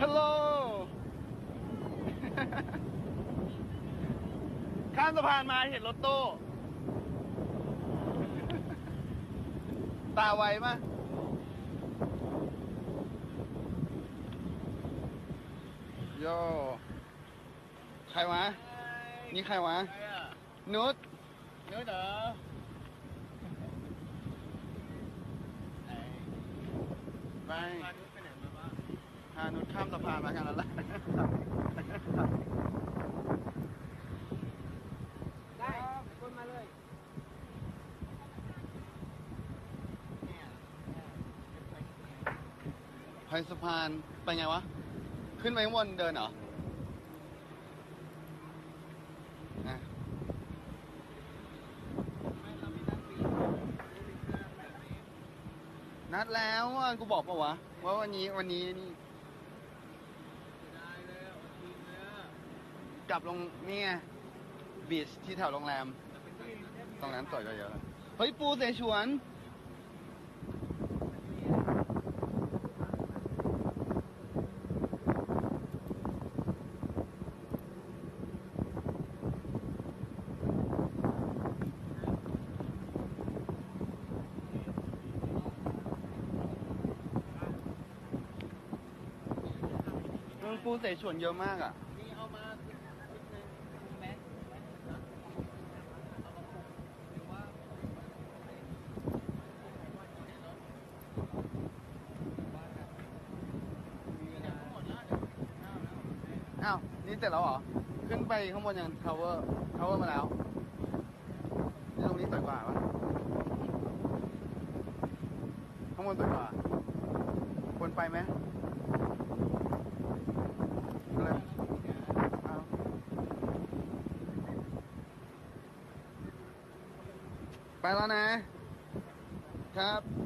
ฮัลโหลข้ามสะพานมาเห็นรถตู้ ตาไวมะโยใครวะ นี่ใครวะใครอะนุชเนื้อเหรอไป พานุชข้ามสะพานมากันแล้วล่ะได้คนมาเลยไปสะพานไปไงวะ ขึ้นไปข้างบนเดินเหรออะไม่เราไม่นั่งปีนัดแล้วอะกูบอกปะวะว่าวันนี้วันนี้นี่ ได้เลยอะทีมเลยอะ กลับลงนี่ไงบีชที่แถวโรงแรม ตรงนั้นสวยเยอะเลยเฮ้ย ปูเสฉวนมึงปูเสฉวนเยอะมากอะนี่เอามาชุดหนึงแม็กเอามาปลูกหรือว่ามีเวลาหมดแล้วเดี๋ยวข้าวแล้ว อ้าว นี่เสร็จแล้วเหรอ ขึ้นไปข้างบนยัง tower tower มาแล้วนี่ตรงนี้สวยกว่าปะข้างบนสวยกว่าควรไปไหมอะไรอ้าไปแล้วนะ ครับ